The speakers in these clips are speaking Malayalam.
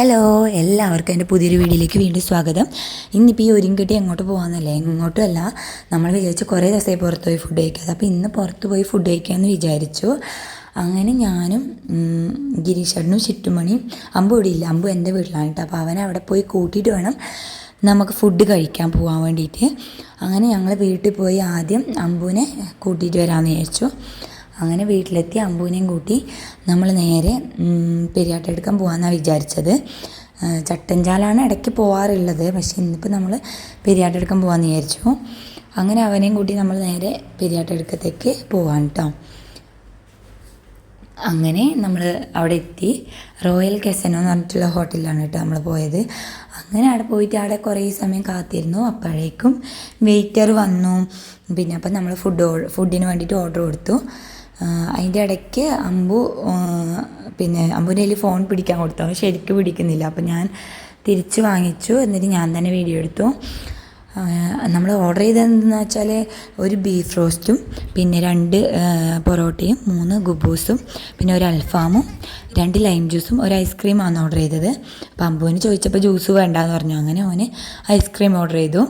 ഹലോ എല്ലാവർക്കും എന്റെ പുതിയൊരു വീഡിയോയിലേക്ക് വീണ്ടും സ്വാഗതം. ഇന്നിപ്പോൾ ഈ ഒരുങ്കിട്ടി എങ്ങോട്ട് പോകാമെന്നല്ലേ എങ്ങോട്ടും നമ്മൾ വിചാരിച്ചു കുറേ ദിവസമായി പുറത്ത് പോയി ഫുഡ് കഴിക്കാതെ അപ്പോൾ ഇന്ന് പുറത്ത് പോയി ഫുഡ് കഴിക്കാമെന്ന് വിചാരിച്ചു. അങ്ങനെ ഞാനും ഗിരീഷണ്ണും ചുറ്റുമണിയും അമ്പു ഇവിടെ ഇല്ല. അമ്പു എന്റെ വീട്ടിലാണ് കേട്ടോ. അപ്പോൾ അവനെ അവിടെ പോയി കൂട്ടിയിട്ട് വേണം നമുക്ക് ഫുഡ് കഴിക്കാൻ പോകാൻ വേണ്ടിയിട്ട്. അങ്ങനെ ഞങ്ങൾ വീട്ടിൽ പോയി ആദ്യം അമ്പുവിനെ കൂട്ടിയിട്ട് വരാമെന്ന് വിചാരിച്ചു. അങ്ങനെ വീട്ടിലെത്തി അമ്പൂനെയും കൂട്ടി നമ്മൾ നേരെ പെരിയാട്ടെടുക്കാൻ പോകാമെന്നാണ് വിചാരിച്ചത്. ചട്ടഞ്ചാലാണ് ഇടയ്ക്ക് പോകാറുള്ളത് പക്ഷേ ഇന്നിപ്പോൾ നമ്മൾ പെരിയാട്ടെടുക്കാൻ പോകാമെന്ന് വിചാരിച്ചു. അങ്ങനെ അവനെയും കൂട്ടി നമ്മൾ നേരെ പെരിയാട്ടെടുക്കത്തേക്ക് പോവാണ് കേട്ടോ അങ്ങനെ നമ്മൾ അവിടെ എത്തി. റോയൽ കെസനോ എന്ന് പറഞ്ഞിട്ടുള്ള ഹോട്ടലിലാണ് കേട്ടോ നമ്മൾ പോയത്. അങ്ങനെ അവിടെ പോയിട്ട് അവിടെ കുറേ സമയം കാത്തിരുന്നു. അപ്പോഴേക്കും വെയിറ്റർ വന്നു. പിന്നെ അപ്പം നമ്മൾ ഫുഡ് ഫുഡിന് വേണ്ടിയിട്ട് ഓർഡർ കൊടുത്തു. അതിന്റെ ഇടയ്ക്ക് അമ്പു പിന്നെ അമ്പുവിന്റെ കയ്യിൽ ഫോൺ പിടിക്കാൻ കൊടുത്തു. അവൻ ശരിക്കും പിടിക്കുന്നില്ല. അപ്പോൾ ഞാൻ തിരിച്ച് വാങ്ങിച്ചു. എന്നിട്ട് ഞാൻ തന്നെ വീഡിയോ എടുത്തു. നമ്മൾ ഓർഡർ ചെയ്തതെന്ന് വെച്ചാൽ ഒരു ബീഫ് റോസ്റ്റും പിന്നെ രണ്ട് പൊറോട്ടയും മൂന്ന് ഗുബൂസും പിന്നെ ഒരു അൽഫാമും രണ്ട് ലൈം ജ്യൂസും ഒരു ഐസ്ക്രീമാണ് ഓർഡർ ചെയ്തത്. അപ്പം അമ്പുവിന് ചോദിച്ചപ്പോൾ ജ്യൂസ് വേണ്ടെന്ന് പറഞ്ഞു. അങ്ങനെ അവന് ഐസ്ക്രീം ഓർഡർ ചെയ്തു.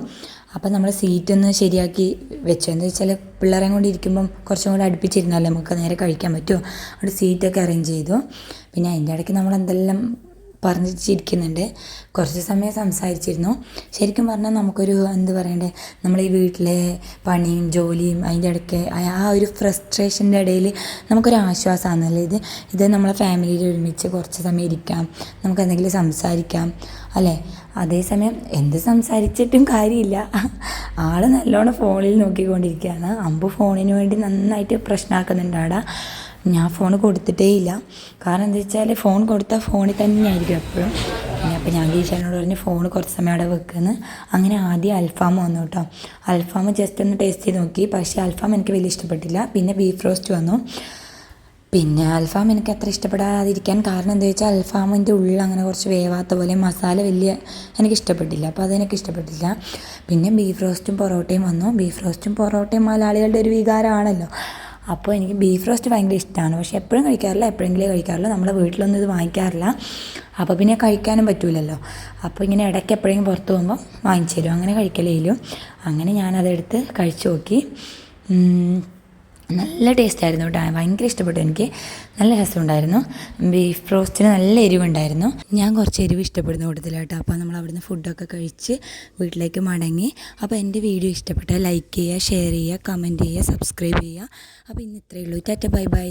അപ്പം നമ്മൾ സീറ്റ് ഒന്ന് ശരിയാക്കി വെച്ചു എന്താ വെച്ചാൽ പിള്ളേരെ കൊണ്ട് ഇരിക്കുമ്പം കുറച്ചും കൂടെ അടുപ്പിച്ചിരുന്നാലേ നമുക്ക് നേരെ കഴിക്കാൻ പറ്റുമോ അവിടെ സീറ്റൊക്കെ അറേഞ്ച് ചെയ്തു. പിന്നെ അതിന്റെ ഇടയ്ക്ക് നമ്മൾ എന്തെല്ലാം പറഞ്ഞ് ചിരിക്കുന്നുണ്ട് കുറച്ച് സമയം സംസാരിച്ചിരുന്നു. ശരിക്കും പറഞ്ഞാൽ നമുക്കൊരു എന്ത് പറയണ്ടേ നമ്മൾ ഈ വീട്ടിലെ പണിയും ജോലിയും അതിന്റെ ഇടയ്ക്ക് ആ- ഒരു ഫ്രസ്ട്രേഷന്റെ ഇടയിൽ നമുക്കൊരു ആശ്വാസമാണല്ലോ ഇത് ഇത് നമ്മളെ ഫാമിലിയിൽ ഒരുമിച്ച് കുറച്ച് സമയം ഇരിക്കാം നമുക്ക് എന്തെങ്കിലും സംസാരിക്കാം അല്ലേ? അതേസമയം എന്ത് സംസാരിച്ചിട്ടും കാര്യമില്ല. ആൾ നല്ലോണം ഫോണിൽ നോക്കിക്കൊണ്ടിരിക്കുകയാണ്. അമ്പ് ഫോണിന് വേണ്ടി നന്നായിട്ട് പ്രശ്നമാക്കുന്നുണ്ട് അവിടെ ഞാൻ ഫോൺ കൊടുത്തിട്ടേ ഇല്ല കാരണം എന്താ വെച്ചാൽ ഫോൺ കൊടുത്താൽ ഫോണിൽ തന്നെയായിരിക്കും എപ്പോഴും. അപ്പോൾ ഞാൻ ഗീഷാനോട് പറഞ്ഞ് ഫോൺ കുറച്ച് സമയം അവിടെ വെക്കുന്നു. അങ്ങനെ ആദ്യം അൽഫാം വന്നു കേട്ടോ അൽഫാം ജസ്റ്റ് ഒന്ന് ടേസ്റ്റ് ചെയ്ത് നോക്കി. പക്ഷേ അൽഫാം എനിക്ക് വലിയ ഇഷ്ടപ്പെട്ടില്ല. പിന്നെ ബീഫ് റോസ്റ്റ് വന്നു. പിന്നെ അൽഫാം എനിക്ക് അത്ര ഇഷ്ടപ്പെടാതിരിക്കാൻ കാരണം എന്താ വെച്ചാൽ അൽഫാമിന്റെ ഉള്ളിൽ അങ്ങനെ കുറച്ച് വേവാത്ത പോലെ മസാല വലിയ എനിക്ക് ഇഷ്ടപ്പെട്ടില്ല. അപ്പോൾ അതെനിക്ക് ഇഷ്ടപ്പെട്ടില്ല. പിന്നെ ബീഫ് റോസ്റ്റും പൊറോട്ടയും വന്നു. ബീഫ് റോസ്റ്റും പൊറോട്ടയും മലയാളികളുടെ ഒരു വികാരമാണല്ലോ. അപ്പോൾ എനിക്ക് ബീഫ് റോസ്റ്റ് ഭയങ്കര ഇഷ്ടമാണ്. പക്ഷേ എപ്പോഴും കഴിക്കാറില്ല എപ്പോഴെങ്കിലും കഴിക്കാറില്ല നമ്മുടെ വീട്ടിലൊന്നും ഇത് വാങ്ങിക്കാറില്ല. അപ്പോൾ പിന്നെ കഴിക്കാനും പറ്റൂലല്ലോ. അപ്പോൾ ഇങ്ങനെ ഇടയ്ക്ക് എപ്പോഴെങ്കിലും പുറത്ത് പോകുമ്പോൾ വാങ്ങിച്ചു തരും. അങ്ങനെ കഴിക്കലേലും അങ്ങനെ ഞാനതെടുത്ത് കഴിച്ചു നോക്കി. നല്ല ടേസ്റ്റ് ആയിരുന്നു കേട്ടോ ഭയങ്കര ഇഷ്ടപ്പെട്ടു എനിക്ക്. നല്ല രസമുണ്ടായിരുന്നു. ബീഫ് റോസ്റ്റിന് നല്ല എരിവുണ്ടായിരുന്നു. ഞാൻ കുറച്ച് എരിവ് ഇഷ്ടപ്പെടുന്ന കൂട്ടത്തില്ല കേട്ടോ അപ്പോൾ നമ്മൾ അവിടുന്ന് ഫുഡൊക്കെ കഴിച്ച് വീട്ടിലേക്ക് മടങ്ങി. അപ്പോൾ എന്റെ വീഡിയോ ഇഷ്ടപ്പെട്ടാൽ ലൈക്ക് ചെയ്യുക ഷെയർ ചെയ്യുക കമന്റ് ചെയ്യുക സബ്സ്ക്രൈബ് ചെയ്യുക. അപ്പോൾ ഇന്ന് ഇത്രയേ ഉള്ളൂ. Tata bye bye